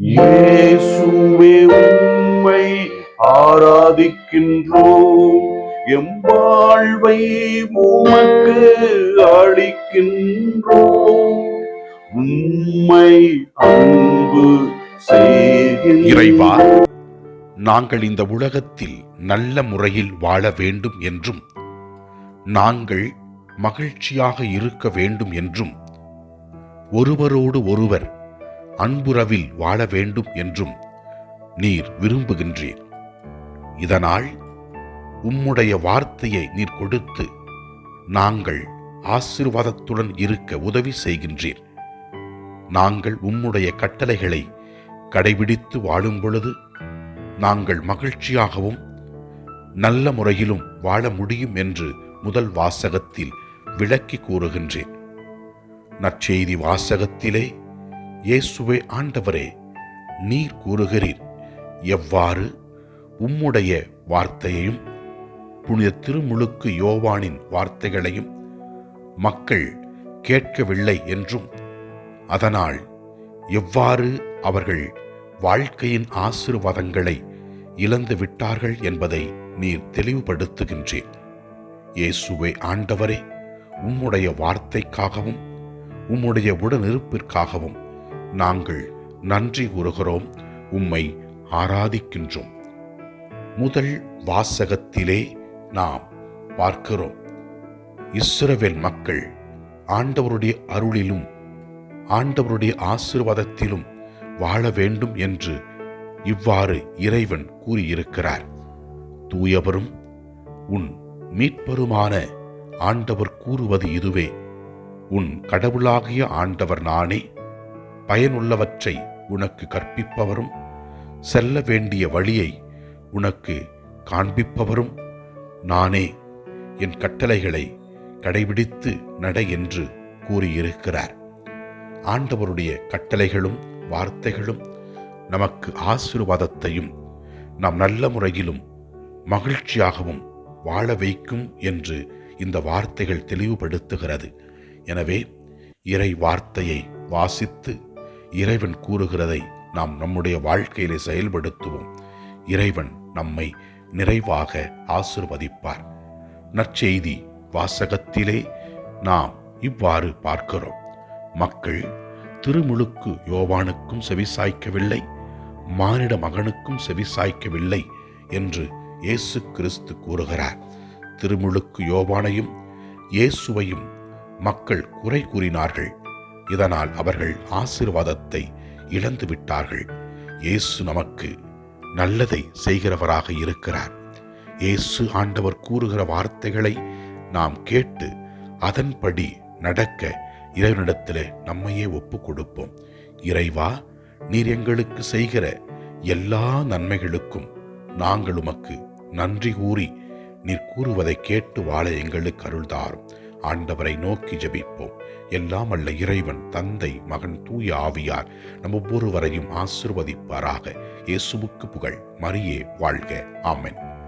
இயேசுவே உம்மை ஆராதிக்கின்றோம். எம் வாழ்வை உமக்கு அளிக்கின்றோம். உம்மை அன்பு இறைவா நாங்கள் இந்த உலகத்தில் நல்ல முறையில் வாழ வேண்டும் என்றும் நாங்கள் மகிழ்ச்சியாக இருக்க வேண்டும் என்றும் ஒருவரோடு ஒருவர் அன்புறவில் வாழ வேண்டும் என்றும் நீர் விரும்புகின்றீர். இதனால் உம்முடைய வார்த்தையை நீர் கொடுத்து நாங்கள் ஆசீர்வாதத்துடன் இருக்க உதவி செய்கின்றீர். நாங்கள் உம்முடைய கட்டளைகளை கடைபிடித்து வாழும் பொழுது நாங்கள் மகிழ்ச்சியாகவும் நல்ல முறையிலும் வாழ முடியும் என்று முதல் வாசகத்தில் விளக்கி கூறுகின்றேன். நற்செய்தி வாசகத்திலே இயேசுவே ஆண்டவரே நீர் கூறுகிறீர். எவ்வாறு? உம்முடைய வார்த்தையையும் புனித திருமுழுக்கு யோவானின் வார்த்தைகளையும் மக்கள் கேட்கவில்லை என்றும் அதனால் எவ்வாறு அவர்கள் வாழ்க்கையின் ஆசீர்வாதங்களை இழந்து விட்டார்கள் என்பதை நீர் தெளிவுபடுத்துகின்றேன் இயேசுவே ஆண்டவரே உம்முடைய வார்த்தைக்காகவும் உம்முடைய உடனிருப்பிற்காகவும் நாங்கள் நன்றி கூறுகிறோம் உம்மை ஆராதிக்கின்றோம். முதல் வாசகத்திலே நாம் பார்க்கிறோம். இஸ்ரவேல் மக்கள் ஆண்டவருடைய அருளிலும் ஆண்டவருடைய ஆசீர்வாதத்திலும் வாழ வேண்டும் என்று இவ்வாறு இறைவன் கூறியிருக்கிறார். தூயவரும் உன் மீட்பருமான ஆண்டவர் கூறுவது இதுவே. உன் கடவுளாகிய ஆண்டவர் நானே. பயனுள்ளவற்றை உனக்கு கற்பிப்பவரும் செல்ல வேண்டிய வழியை உனக்கு காண்பிப்பவரும் நானே. என் கட்டளைகளை கடைபிடித்து நட என்று கூறியிருக்கிறார். ஆண்டவருடைய கட்டளைகளும் வார்த்தைகளும் நமக்கு ஆசீர்வாதத்தையும் நாம் நல்ல முறையிலும் மகிழ்ச்சியாகவும் வாழ வைக்கும் என்று இந்த வார்த்தைகள் தெளிவுபடுத்துகிறது. எனவே இறை வார்த்தையை வாசித்து இறைவன் கூறுகிறதை நாம் நம்முடைய வாழ்க்கையிலே செயல்படுத்துவோம். இறைவன் நம்மை நிறைவாக ஆசிர்வதிப்பார். நற்செய்தி வாசகத்திலே நாம் இவ்வாறு பார்க்கிறோம். மக்கள் திருமுழுக்கு யோவானுக்கும் செவிசாய்க்கவில்லை மானிட மகனுக்கும் செவிசாய்க்கவில்லை என்று இயேசு கிறிஸ்து கூறுகிறார். திருமுழுக்கு யோவானையும் இயேசுவையும் மக்கள் குறை கூறினார்கள். இதனால் அவர்கள் ஆசீர்வாதத்தை இழந்து விட்டார்கள். இயேசு நமக்கு நல்லதை செய்கிறவராக இருக்கிறார். இயேசு ஆண்டவர் கூறுகிற வார்த்தைகளை நாம் கேட்டு அதன்படி நடக்க இறைவனிடத்தில் நம்மையே ஒப்பு கொடுப்போம் இறைவா நீர் எங்களுக்கு செய்கிற எல்லா நன்மைகளுக்கும் நாங்கள் உமக்கு நன்றி கூறி நீர் கூறுவதை கேட்டு வாழ எங்களுக்கு அருள்தாரும். ஆண்டவரை நோக்கி ஜபிப்போம். எல்லாம் அல்ல இறைவன் தந்தை மகன் தூய ஆவியார் நம் ஒவ்வொருவரையும் ஆசிர்வதிப்பாராக. இயேசுவுக்கு புகழ். மரியே வாழ்க. ஆமென்.